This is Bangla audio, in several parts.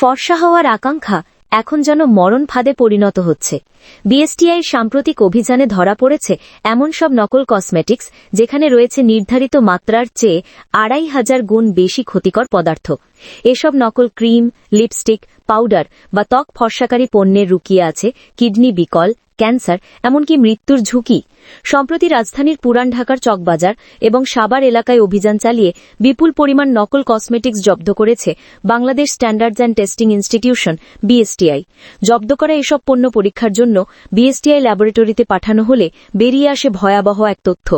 ফর্সা হওয়ার আকাঙ্ক্ষা এখন যেন মরণ ফাঁদে পরিণত হচ্ছে। বিএসটিআইয়ের সাম্প্রতিক অভিযানে ধরা পড়েছে এমন সব নকল কসমেটিক্স যেখানে রয়েছে নির্ধারিত মাত্রার চেয়ে আড়াই হাজার গুণ বেশি ক্ষতিকর পদার্থ। এসব নকল ক্রিম, লিপস্টিক, পাউডার বা ত্বক ফর্সাকারী পণ্যের রুকিয়ে আছে কিডনি বিকল ক্যান্সার, এমনকি মৃত্যুর ঝুঁকি। সম্প্রতি রাজধানীর পুরান ঢাকার চকবাজার এবং সাবার এলাকায় অভিযান চালিয়ে বিপুল পরিমাণ নকল কসমেটিক্স জব্দ করেছে Bangladesh standards and testing institution, BSTI. জব্দ করা এসব পণ্য পরীক্ষার জন্য বিএসটিআই ল্যাবরেটরিতে পাঠানো হলে বেরিয়ে আসে ভয়াবহ এক তথ্য।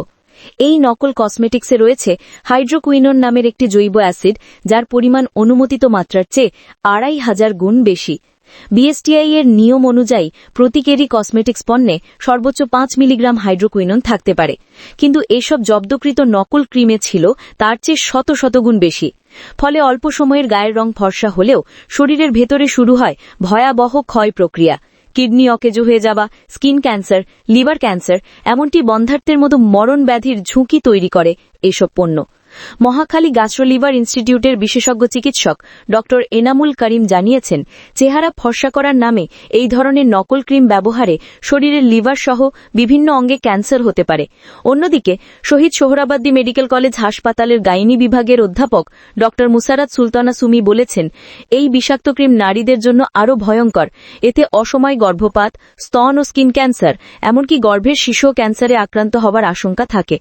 এই নকল কসমেটিক্সে রয়েছে হাইড্রোকুইনন নামের একটি জৈব অ্যাসিড, যার পরিমাণ অনুমোদিত মাত্রার চেয়ে আড়াই হাজার গুণ বেশি। বিএসটিআই এর নিয়ম অনুযায়ী প্রতি কেরি কসমেটিক্স পণ্যে সর্বোচ্চ পাঁচ মিলিগ্রাম হাইড্রোকুইনন থাকতে পারে। কিন্তু এসব জব্দকৃত নকল ক্রিমে ছিল তার চেয়ে শত শতগুণ বেশি। ফলে অল্প সময়ের গায়ের রং ফর্সা হলেও শরীরের ভেতরে শুরু হয় ভয়াবহ ক্ষয় প্রক্রিয়া। কিডনি অকেজো হয়ে যাওয়া, স্কিন ক্যান্সার, লিভার ক্যান্সার, এমনটি বন্ধার্থের মতো মরণ ব্যাধির ঝুঁকি তৈরি করে এসব পণ্য। মহাখালী গাস্ট্রোলিভার ইনস্টিটিউটের বিশেষজ্ঞ চিকিৎসক ড. এনামুল করিম জানিয়েছেন, চেহারা ফর্সা করার নামে এই ধরনের নকল ক্রিম ব্যবহারে শরীরের লিভার সহ বিভিন্ন অঙ্গে ক্যান্সার হতে পারে। অন্যদিকে, শহীদ সোহরাবাদ্দি মেডিকেল কলেজ হাসপাতালের গাইনি বিভাগের অধ্যাপক ড. মুসারাত সুলতানা সুমি বলেছেন, এই বিষাক্ত ক্রিম নারীদের জন্য আরও ভয়ঙ্কর। এতে অসময় গর্ভপাত, স্তন ও স্কিন ক্যান্সার, এমনকি গর্ভের শিশু ক্যান্সারে আক্রান্ত হবার আশঙ্কা থাকে।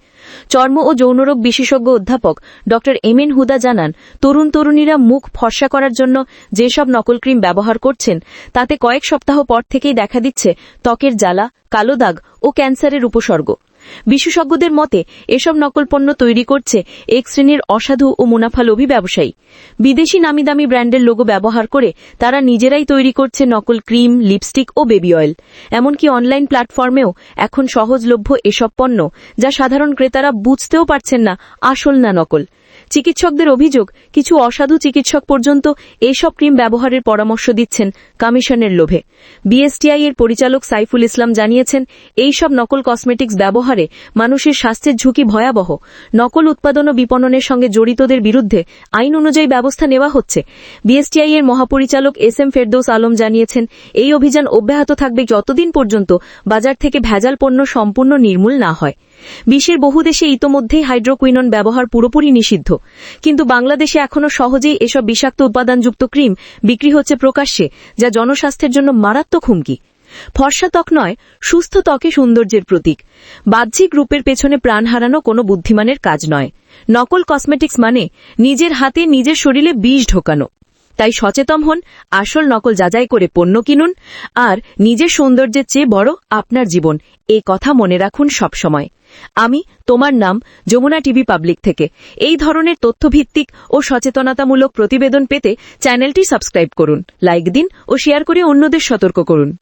চর্ম ও যৌনরোগ বিশেষজ্ঞ অধ্যাপক ড এন হুদা জানান, তরুণ তরুণীরা মুখ ফর্সা করার জন্য যেসব নকল ক্রিম ব্যবহার করছেন, তাতে কয়েক সপ্তাহ পর থেকেই দেখা দিচ্ছে ত্বকের জ্বালা, কালো দাগ ও ক্যান্সারের উপসর্গ। বিশেষজ্ঞদের মতে, এসব নকল পণ্য তৈরি করছে এক শ্রেণির অসাধু ও মুনাফালোভী ব্যবসায়ী। বিদেশি নামি দামি ব্র্যান্ডের লোগো ব্যবহার করে তারা নিজেরাই তৈরি করছে নকল ক্রিম, লিপস্টিক ও বেবি অয়েল। এমনকি অনলাইন প্ল্যাটফর্মেও এখন সহজলভ্য এসব পণ্য, যা সাধারণ ক্রেতারা বুঝতেও পারছেন না আসল না নকল। চিকিৎসকদের অভিযোগ, কিছু অসাধু চিকিৎসক পর্যন্ত এসব ক্রিম ব্যবহারের পরামর্শ দিচ্ছেন কমিশনের লোভে। বিএসটিআই এর পরিচালক সাইফুল ইসলাম জানিয়েছেন এই সব নকল কসমেটিক্স ব্যবহারে মানুষের স্বাস্থ্যের ঝুঁকি ভয়াবহ। নকল উৎপাদন ও বিপণনের সঙ্গে জড়িতদের বিরুদ্ধে আইন অনুযায়ী ব্যবস্থা নেওয়া হচ্ছে। বিএসটিআই এর মহাপরিচালক এস এম ফেরদৌস আলম জানিয়েছেন, এই অভিযান অব্যাহত থাকবে যতদিন পর্যন্ত বাজার থেকে ভেজাল পণ্য সম্পূর্ণ নির্মূল না হয়। বিশ্বের বহু দেশে ইতোমধ্যেই হাইড্রোকুইনন ব্যবহার পুরোপুরি নিষিদ্ধ। কিন্তু বাংলাদেশে এখনও সহজেই এসব বিষাক্ত উপাদানযুক্ত ক্রিম বিক্রি হচ্ছে প্রকাশ্যে, যা জনস্বাস্থ্যের জন্য মারাত্মক হুমকি। ফর্সা ত্বক নয়, সুস্থ ত্বকে সৌন্দর্যের প্রতীক। বাহ্যিক রূপের পেছনে প্রাণ হারানো কোনো বুদ্ধিমানের কাজ নয়। নকল কসমেটিক্স মানে নিজের হাতে নিজের শরীরে বিষ ঢোকানো। তাই সচেতন হন, আসল নকল যাচাই করে পণ্য কিনুন, আর নিজের সৌন্দর্যের চেয়ে বড় আপনার জীবন। এ কথা মনে রাখুন সবসময়। আমি তোমার নাম যমুনা টিভি পাবলিক থেকে। এই ধরনের তথ্যভিত্তিক ও সচেতনতামূলক প্রতিবেদন পেতে চ্যানেলটি সাবস্ক্রাইব করুন, লাইক দিন ও শেয়ার করে অন্যদের সতর্ক করুন।